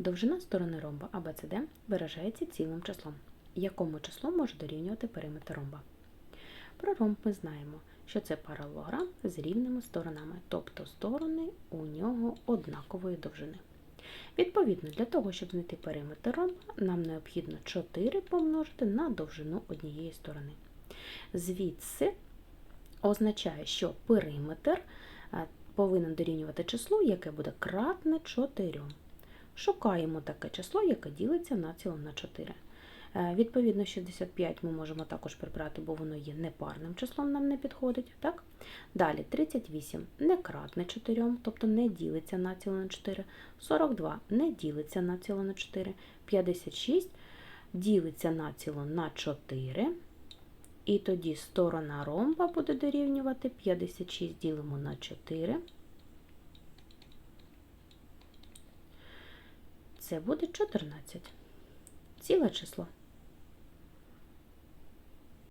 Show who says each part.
Speaker 1: Довжина сторони ромба АБЦД виражається цілим числом. Якому числу може дорівнювати периметр ромба? Про ромб ми знаємо, що це паралелограм з рівними сторонами, тобто сторони у нього однакової довжини. Відповідно, для того, щоб знайти периметр ромба, нам необхідно 4 помножити на довжину однієї сторони. Звідси означає, що периметр е, повинен дорівнювати числу, яке буде кратне 4. Шукаємо таке число, яке ділиться націло на 4. Е, Відповідно, 65 ми можемо також прибрати, бо воно є непарним числом, нам не підходить. Так? Далі 38 не кратне 4, тобто не ділиться націло на 4. 42 не ділиться націло на 4. 56 ділиться націло на 4. І тоді сторона ромба буде дорівнювати 56 ділимо на 4. Це буде 14. Ціле число.